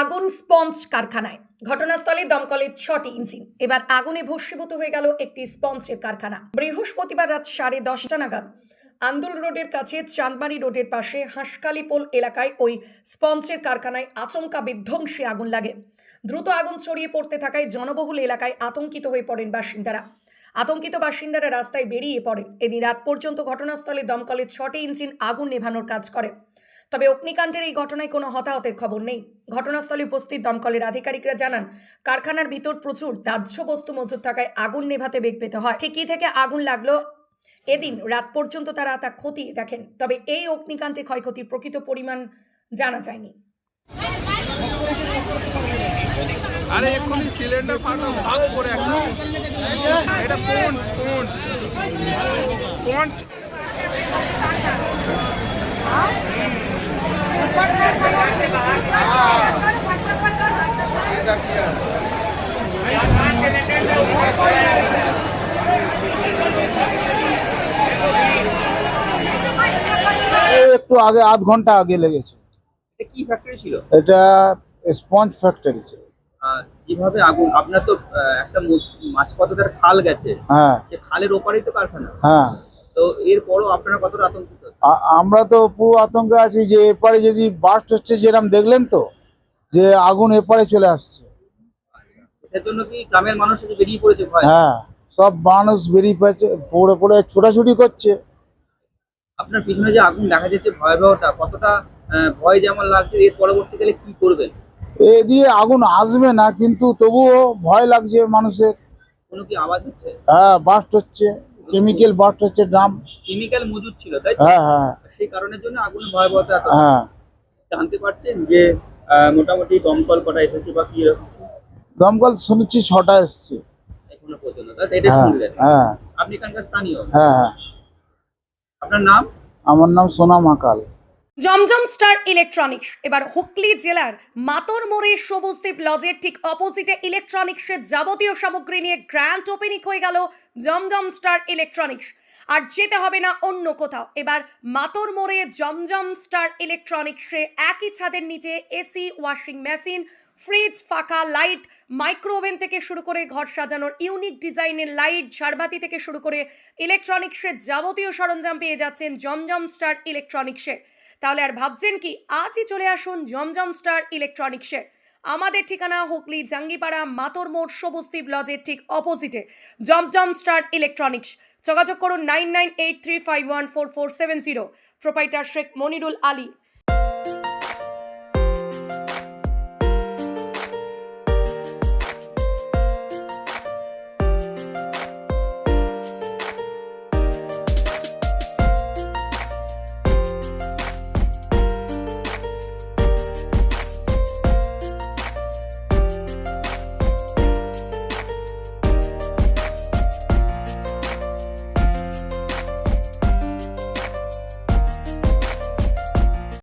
আগুন স্পঞ্জ কারখানায়। ঘটনাস্থলে দমকলের ছটি ইঞ্জিন। এবার আগুনে ভস্মীভূত হয়ে গেল একটি স্পঞ্জের কারখানা। বৃহস্পতিবার রাত সাড়ে দশটা নাগাদ আন্দুল রোডের কাছে চাঁদমারি রোডের পাশে হাঁসকালিপোল এলাকায় ওই স্পঞ্জের কারখানায় আচমকা বিধ্বংসী আগুন লাগে। দ্রুত আগুন ছড়িয়ে পড়তে থাকায় জনবহুল এলাকায় আতঙ্কিত হয়ে পড়েন বাসিন্দারা। আতঙ্কিত বাসিন্দারা রাস্তায় বেরিয়ে পড়েন। এদিন রাত পর্যন্ত ঘটনাস্থলে দমকলের ছটি ইঞ্জিন আগুন নেভানোর কাজ করে। তবে অগ্নিকাণ্ডের এই ঘটনায় কোনো হতাহতের খবর নেই। ঘটনাস্থলে উপস্থিত দমকলের আধিকারিকরা জানান, কারখানার ভিতর প্রচুর দাহ্য বস্তু মজুদ থাকায় আগুন নেভাতে বেগ পেতে হয়। ঠিকই থেকে আগুন লাগল, এদিন রাত পর্যন্ত তারা তা খতিয়ে দেখেন, তবে এই অগ্নিকাণ্ডে ক্ষয়ক্ষতির প্রকৃত পরিমাণ জানা যায়নি। আরে এক্ষুনি সিলিন্ডার ভাগ করে এটা একটু আগে আধ ঘণ্টা আগে লেগেছে। এটা কি ফ্যাক্টরি ছিল? এটা স্পঞ্জ ফ্যাক্টরি ছিল। যেভাবে আগুন আপনার তো একটা মাছ পাতাদের খাল গেছে। হ্যাঁ। যে খালের ওপারেই তো কারখানা। হ্যাঁ। তো এরপরও আপনারা কতটা আতঙ্কিত? আমরা তো পুরো আতঙ্কে আছি যে এপারে যদি বাস্ট হচ্ছে যেরকম দেখলেন তো যে আগুন এপারে চলে আসছে। এর জন্য কি গ্রামের মানুষ বেরিয়ে পড়েছে ভয়? হ্যাঁ সব মানুষ বেরিয়ে পড়েছে পড়ে পড়ে ছোটাছুটি করছে। আপনার পিছনে যে আগুন দেখা যাচ্ছে ভয়াবহতা কতটা ভয় যেমন লাগছে এর পরবর্তীকালে কি করবেন? এ দিয়ে আগুন আসবে না কিন্তু তবুও ভয় লাগছে মানুষের। কোনো কি আওয়াজ হচ্ছে? হ্যাঁ বাস্ট হচ্ছে। কেমিক্যাল বাস্ট হচ্ছে ড্রাম কেমিক্যাল মজুদ ছিল তাই না হ্যাঁ হ্যাঁ। সেই কারণের জন্য আগুন ভয়াবহতা এত। হ্যাঁ। জানতে পারছেন যে মোটামুটি দমকল কটা এসেছে বা কি দমকল শুনেছি ছটা এসেছে। এখনও পর্যন্ত তাই? এটা হ্যাঁ শুনলেন। হ্যাঁ। আপনি এখানকার স্থানীয়? হ্যাঁ হ্যাঁ। আপনার নাম? আমার নাম সোনা আকাল। Zamzam star electronics. এবার হুগলি জেলার মাতর মোড়ে সবুজদ্বীপ লজের ঠিক অপোজিটে ইলেকট্রনিক্সের যাবতীয় সামগ্রী নিয়ে গ্র্যান্ড ওপেনিং হয়ে গেল জমজম স্টার ইলেকট্রনিক্স। আর যেতে হবে না অন্য কোথাও। এবার মাতর মোড়ে জমজম স্টার ইলেকট্রনিক্সে একই ছাদের নিচে এসি, ওয়াশিং মেশিন, ফ্রিজ, ফাঁকা লাইট, মাইক্রোওভেন থেকে শুরু করে ঘর সাজানোর ইউনিক ডিজাইনের লাইট, ঝাড়বাতি থেকে শুরু করে ইলেকট্রনিক্সের যাবতীয় সরঞ্জাম পেয়ে যাচ্ছেন জমজম স্টার ইলেকট্রনিক্সে। তাহলে আর ভাবছেন কি? আজই চলে আসুন জমজম স্টার ইলেকট্রনিক্সে। আমাদের ঠিকানা হুগলি, জাঙ্গিপাড়া, মাতর মোড় সবুজদ্বীপ লজের ঠিক অপোজিটে। Zamzam star electronics. যোগাযোগ করুন nine nine eight three five one four four seven zero. Proprietor Sheikh Manirul Ali.